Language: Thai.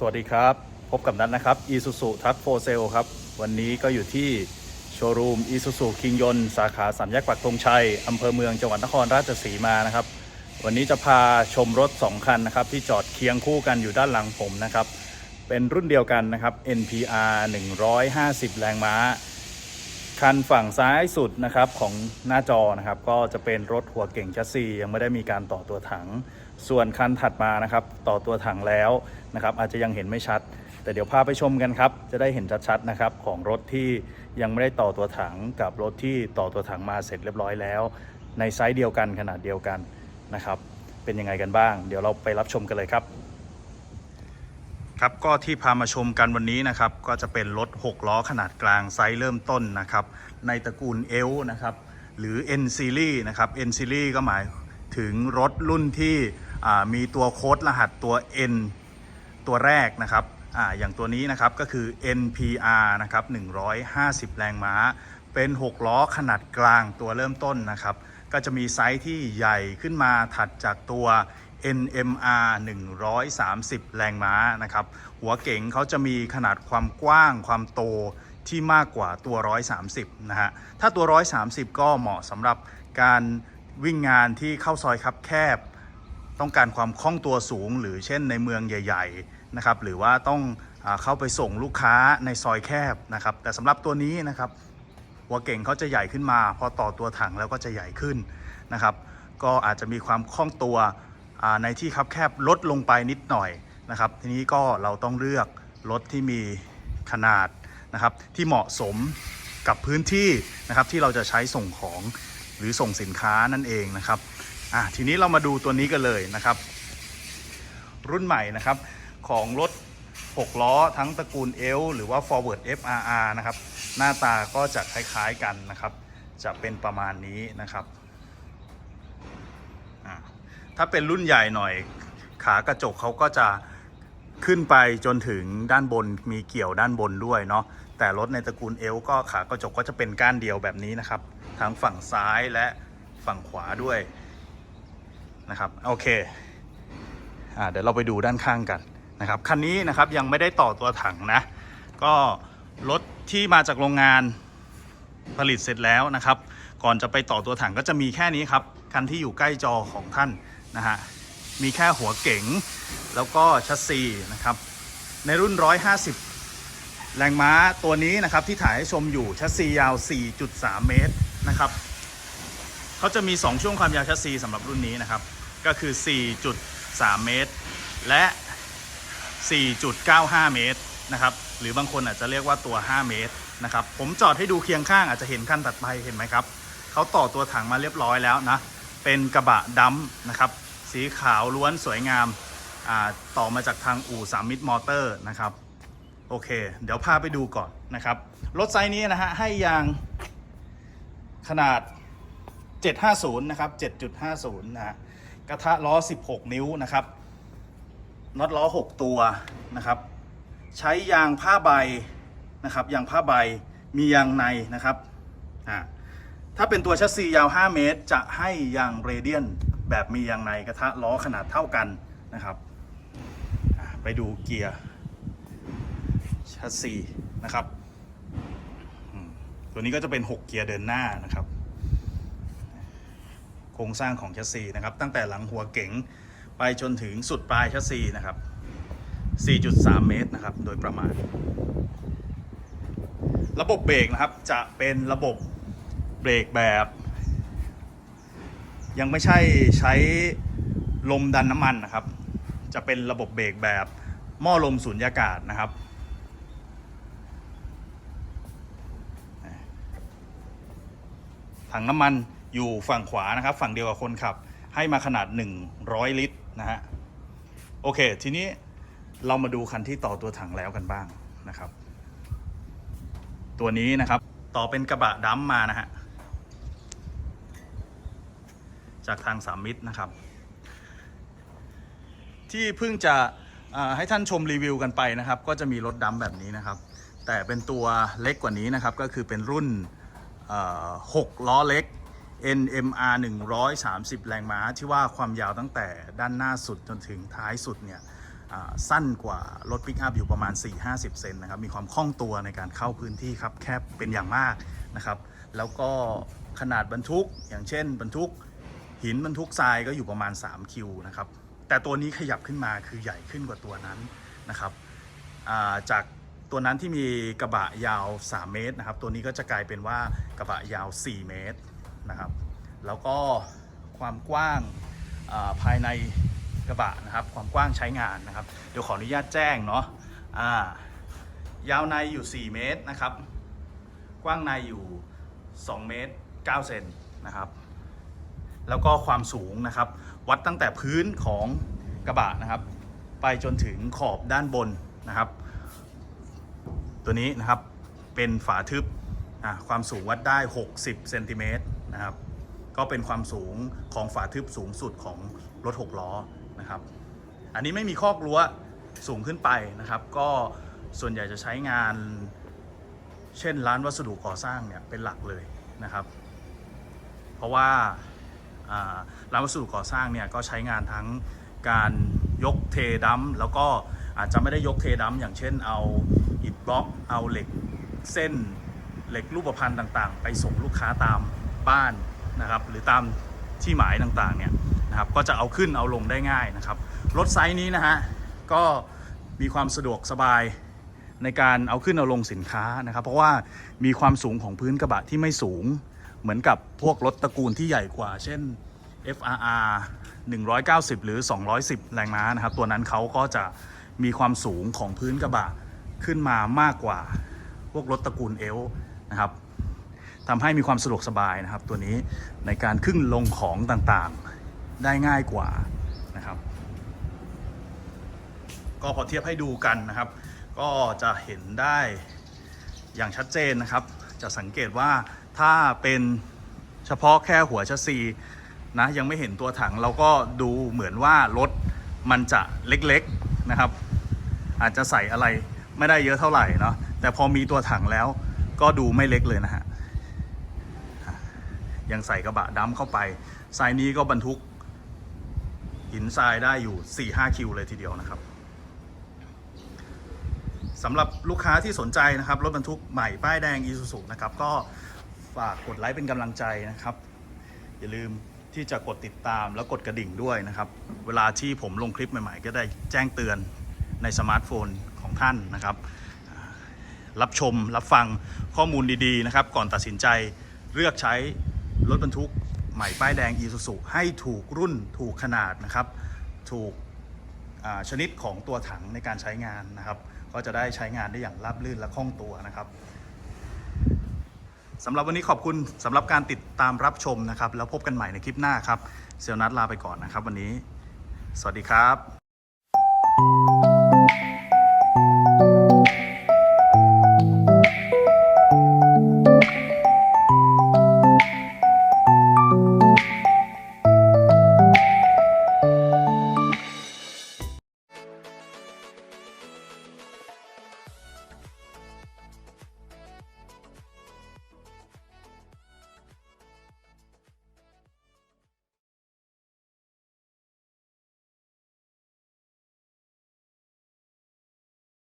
สวัสดีครับ พบกับนัทนะครับ Isuzu t r u c k for Sale ครับ วันนี้ก็อยู่ที่โชว์รูม Isuzu คิงยนสาขาสามแยกปักธงชัยอำเภอเมืองจังหวัดนครราชสีมานะครับ วันนี้จะพาชมรถ 2 คันนะครับ ที่จอดเคียงคู่กันอยู่ด้านหลังผมนะครับ เป็นรุ่นเดียวกันนะครับ NPR 150 แรงม้า คันฝั่งซ้ายสุดนะครับของหน้าจอนะครับ ก็จะเป็นรถหัวเก่งแชสซียังไม่ได้มีการต่อตัวถัง ส่วนคันถัดมานะครับ ต่อตัวถังแล้วนะครับ อาจจะยังเห็นไม่ชัด แต่เดี๋ยวพาไปชมกันครับ จะได้เห็นชัดๆนะครับของรถที่ยังไม่ได้ต่อตัวถังกับรถที่ต่อตัวถังมาเสร็จเรียบร้อยแล้ว ในไซส์เดียวกันขนาดเดียวกันนะครับ เป็นยังไงกันบ้าง เดี๋ยวเราไปรับชมกันเลยครับ ครับก็ที่พามาชมกันวันนี้นะครับ ก็จะเป็นรถ 6 ล้อขนาดกลางไซส์เริ่มต้นนะครับ ในตระกูล L นะครับหรือ N Series นะครับ N Series ก็หมายถึงรถรุ่นที่ มีตัวโค้ดรหัสตัว N ตัวแรกนะครับออย่างตัวนี้นะครับก็คือ NPR นะครับ150 แรงม้า เป็น 6 ล้อขนาดกลางตัวเริ่มต้นนะครับ ก็จะมีไซส์ที่ใหญ่ขึ้นมาถัดจากตัว NMR 130 แรงม้านะครับ หัวเก๋งเขาจะมีขนาดความกว้างความโตที่มากกว่าตัว 130 นะฮะ ถ้าตัว 130 ก็เหมาะสำหรับการวิ่งงานที่เข้าซอยคับแคบ ต้องการความคล่องตัวสูง หรือเช่นในเมืองใหญ่ ๆนะครับ หรือว่าต้องเข้าไปส่งลูกค้าในซอยแคบนะครับ แต่สำหรับตัวนี้นะครับหัวเก่งเขาจะใหญ่ขึ้นมา พอต่อตัวถังแล้วก็จะใหญ่ขึ้นนะครับ ก็อาจจะมีความคล่องตัวในที่คับแคบลดลงไปนิดหน่อยนะครับ ทีนี้ก็เราต้องเลือกรถที่มีขนาดนะครับ ที่เหมาะสมกับพื้นที่นะครับที่เราจะใช้ส่งของหรือส่งสินค้านั่นเองนะครับ อะทีนี้เรามาดูตัวนี้กันเลยนะครับ รุ่นใหม่นะครับของรถ 6 ล้อทั้งตระกูล L หรือว่า Forward FRR นะครับ หน้าตาก็จะคล้ายๆกันนะครับ จะเป็นประมาณนี้นะครับ ถ้าเป็นรุ่นใหญ่หน่อย ขากระจกเขาก็จะขึ้นไปจนถึงด้านบนมีเกี่ยวด้านบนด้วยเนาะแต่รถในตระกูล L ก็ขากระจกก็จะเป็นก้านเดียวแบบนี้นะครับ ทั้งฝั่งซ้ายและฝั่งขวาด้วย นะครับโอเคอ่าเดี๋ยวเราไปดูด้านข้างกันนะครับคันนี้นะครับยังไม่ได้ต่อตัวถังนะ ก็รถที่มาจากโรงงานผลิตเสร็จแล้วนะครับ ก่อนจะไปต่อตัวถังก็จะมีแค่นี้ครับคันที่อยู่ใกล้จอของท่านนะฮะมีแค่หัวเก๋งแล้วก็ชัสซีนะครับในรุ่น 150 แรงม้าตัวนี้นะครับที่ถ่ายให้ชมอยู่ชัสซียาว 4.3 เมตรนะครับเขาจะมี 2 ช่วงความยาวแชสซีสำหรับรุ่นนี้นะครับ ก็คือ 4.3 เมตร และ 4.95 เมตรนะครับ หรือบางคนอาจจะเรียกว่าตัว 5 เมตรนะครับ ผมจอดให้ดูเคียงข้างอาจจะเห็นขั้นตัดไปเห็นไหมครับ เขาต่อตัวถังมาเรียบร้อยแล้วนะ เป็นกระบะดัมป์นะครับ สีขาวล้วนสวยงามาต่อมาจากทางอู่สามมิตรมอเตอร์นะครับ โอเค เดี๋ยวพาไปดูก่อนนะครับ รถไซส์นี้นะฮะให้ยางขนาด 750 นะครับ 7.50 นะฮะ กระทะล้อ 16 นิ้วนะครับน็อตล้อ 6 ตัวนะครับ ใช้ยางผ้าใบนะครับยางผ้าใบมียางในนะครับอ่าถ้าเป็นตัวชัสซียาว 5 เมตร จะให้ยางเรเดียนแบบมียางในกระทะล้อขนาดเท่ากันนะครับ ไปดูเกียร์ชัสซีนะครับ ตัวนี้ก็จะเป็น 6 เกียร์เดินหน้านะครับ ครงสร้างของแชสซีนะครับ ตั้งแต่หลังหัวเก๋งไปจนถึงสุดปลายแชสซีนะครับ 4.3 เมตรนะครับ โดยประมาณ ระบบเบรกนะครับจะเป็นระบบเบรกแบบ ยังไม่ใช่ใช้ลมดันน้ำมันนะครับ จะเป็นระบบเบรกแบบหม้อลมสูญญากาศนะครับถังน้ำมัน อยู่ฝั่งขวานะครับ ฝั่งเดียวกับคนขับ ให้มาขนาด 100 ลิตรนะฮะโอเค ทีนี้เรามาดูคันที่ต่อตัวถังแล้วกันบ้างนะครับ ตัวนี้นะครับต่อเป็นกระบะดัมมานะฮะจากทางสามมิตรนะครับ ที่เพิ่งจะให้ท่านชมรีวิวกันไปนะครับ ก็จะมีรถดัมแบบนี้นะครับ แต่เป็นตัวเล็กกว่านี้นะครับ ก็คือเป็นรุ่น6ล้อเล็ก NMR 130 แรงม้าที่ว่าความยาวตั้งแต่ด้านหน้าสุดจนถึงท้ายสุดเนี่ยสั้นกว่ารถปิกอัพอยู่ประมาณ 4-50 เซนนะครับ มีความคล่องตัวในการเข้าพื้นที่ครับแคบเป็นอย่างมากนะครับ แล้วก็ขนาดบรรทุกอย่างเช่น บรรทุกหินบรรทุกทรายก็อยู่ประมาณ 3 คิวนะครับ แต่ตัวนี้ขยับขึ้นมาคือใหญ่ขึ้นกว่าตัวนั้นนะครับาจากตัวนั้นที่มีกระบะยาว 3 เมตรนะครับ ตัวนี้ก็จะกลายเป็นว่ากระบะยาว 4 เมตร นะครับ แล้วก็ความกว้างาภายในกระบะนะครับ ความกว้างใช้งานนะครับ เดี๋ยวขออนุญาตแจ้งเนาะายาวในอยู่ 4 เมตรนะครับ กว้างในอยู่ 2 เมตร 9 เซนนะครับ แล้วก็ความสูงนะครับ วัดตั้งแต่พื้นของกระบะนะครับ ไปจนถึงขอบด้านบนนะครับ ตัวนี้นะครับเป็นฝาทึบความสูงวัดได้ 60 เซนติเมตร นะครับ ก็เป็นความสูงของฝาทึบสูงสุดของรถ6ล้อนะครับ อันนี้ไม่มีคอกรั้วสูงขึ้นไปนะครับ ก็ส่วนใหญ่จะใช้งาน เช่นร้านวัสดุก่อสร้างเนี่ยเป็นหลักเลยนะครับ เพราะว่าร้านวัสดุก่อสร้างเนี่ยก็ใช้งานทั้งการยกเทดัมแล้วก็อาจจะไม่ได้ยกเทดัมอย่างเช่นเอาอิฐบล็อก เอาเหล็กเส้นเหล็กรูปพรรณต่างๆ ไปส่งลูกค้าตาม บ้านนะครับหรือตามที่หมายต่างๆเนี่ยนะครับก็จะเอาขึ้นเอาลงได้ง่ายนะครับรถไซส์นี้นะฮะก็มีความสะดวกสบายในการเอาขึ้นเอาลงสินค้านะครับ เพราะว่ามีความสูงของพื้นกระบะที่ไม่สูงเหมือนกับพวกรถตระกูลที่ใหญ่กว่า เช่น FRR 190 หรือ 210 แรงม้านะครับ ตัวนั้นเขาก็จะมีความสูงของพื้นกระบะขึ้นมามากกว่า พวกรถตระกูลเอลนะครับ ทำให้มีความสะดวกสบายนะครับ ตัวนี้ในการขึ้นลงของต่างๆได้ง่ายกว่านะครับ ก็พอเทียบให้ดูกันนะครับ ก็จะเห็นได้อย่างชัดเจนนะครับ จะสังเกตว่าถ้าเป็นเฉพาะแค่หัวชัสซีนะยังไม่เห็นตัวถังเราก็ดูเหมือนว่ารถมันจะเล็กๆนะครับ อาจจะใส่อะไรไม่ได้เยอะเท่าไหร่เนาะแต่พอมีตัวถังแล้วก็ดูไม่เล็กเลยนะฮะ ยังใส่กระบะดำเข้าไปไซส์นี้ก็บรรทุก หินทรายได้อยู่ 4-5 คิวเลยทีเดียวนะครับสำหรับลูกค้าที่สนใจนะครับรถบรรทุกใหม่ป้ายแดง Isuzu นะครับก็ฝากกดไลค์เป็นกำลังใจนะครับ อย่าลืมที่จะกดติดตามแล้วกดกระดิ่งด้วยนะครับ เวลาที่ผมลงคลิปใหม่ๆ ก็ได้แจ้งเตือนในสมาร์ทโฟนของท่านนะครับ รับชมรับฟังข้อมูลดีๆนะครับ ก่อนตัดสินใจเลือกใช้ รถบรรทุกใหม่ป้ายแดง Isuzu ให้ถูกรุ่นถูกขนาดนะครับ ถูกชนิดของตัวถังในการใช้งานนะครับ ก็จะได้ใช้งานได้อย่างราบรื่นและคล่องตัวนะครับสำหรับวันนี้ขอบคุณสำหรับการติดตามรับชมนะครับ แล้วพบกันใหม่ในคลิปหน้าครับเซลนัทลาไปก่อนนะครับ วันนี้ สวัสดีครับ